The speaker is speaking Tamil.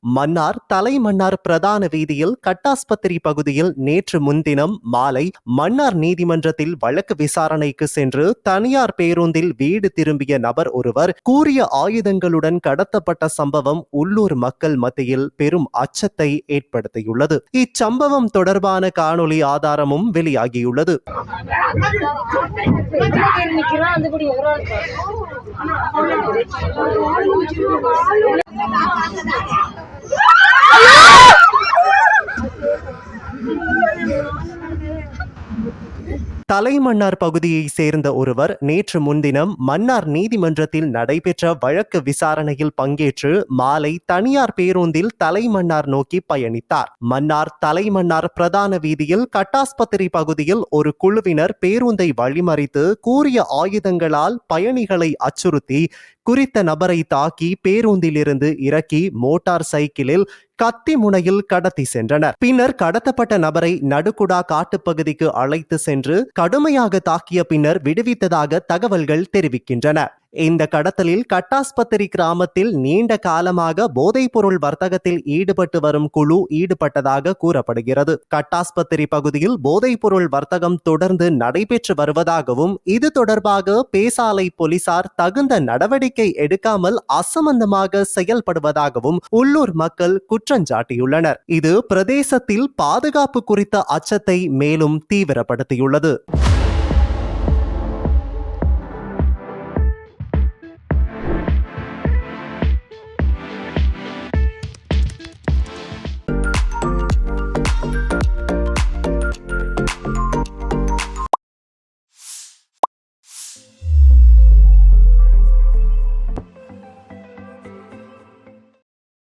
மன்னார் தலைமன்னார் பிரதான வீதியில் கட்டாஸ்பத்திரி பகுதியில் நேற்று முன்தினம் மாலை மன்னார் நீதிமன்றத்தில் வழக்கு விசாரணைக்கு சென்று தனியார் பேருந்தில் வீடு திரும்பிய நபர் ஒருவர் கூறிய ஆயுதங்களுடன் கடத்தப்பட்ட சம்பவம் உள்ளூர் மக்கள் மத்தியில் பெரும் அச்சத்தை ஏற்படுத்தியுள்ளது. இச்சம்பவம் தொடர்பான காணொளி ஆதாரமும் வெளியாகியுள்ளது. தலைமன்னார் பகுதியைச் சேர்ந்த ஒருவர் நேற்று முன்தினம் மன்னார் நீதிமன்றத்தில் நடைபெற்ற வழக்கு விசாரணையில் பங்கேற்று மாலை தனியார் பேருந்தில் தலைமன்னார் நோக்கி பயணித்தார். மன்னார் தலைமன்னார் பிரதான வீதியில் கட்டாஸ்பத்திரி பகுதியில் ஒரு குழுவினர் பேருந்தை வழிமறித்து கூறிய ஆயுதங்களால் பயணிகளை அச்சுறுத்தி குறித்த நபரை தாக்கி பேருந்திலிருந்து இறக்கி மோட்டார் சைக்கிளில் கத்தி முனையில் கடத்தி சென்றனர். பின்னர் கடத்தப்பட்ட நபரை நடுக்குடா காட்டுப்பகுதிக்கு அழைத்து சென்று கடுமையாக தாக்கிய பின்னர் விடுவித்ததாக தகவல்கள் தெரிவிக்கின்றன. இந்த கடத்தலில் கட்டாஸ்பத்திரி கிராமத்தில் நீண்ட காலமாக போதைப்பொருள் வர்த்தகத்தில் ஈடுபட்டு வரும் குழு ஈடுபட்டதாக கூறப்படுகிறது. கட்டாஸ்பத்திரி பகுதியில் போதைப்பொருள் வர்த்தகம் தொடர்ந்து நடைபெற்று வருவதாகவும் இது தொடர்பாக பேசாலை போலீசார் தகுந்த நடவடிக்கை எடுக்காமல் அசம்பந்தமாக செயல்படுவதாகவும் உள்ளூர் மக்கள் குற்றஞ்சாட்டியுள்ளனர் இது பிரதேசத்தில் பாதுகாப்பு குறித்த அச்சத்தை மேலும் தீவிரப்படுத்தியுள்ளது.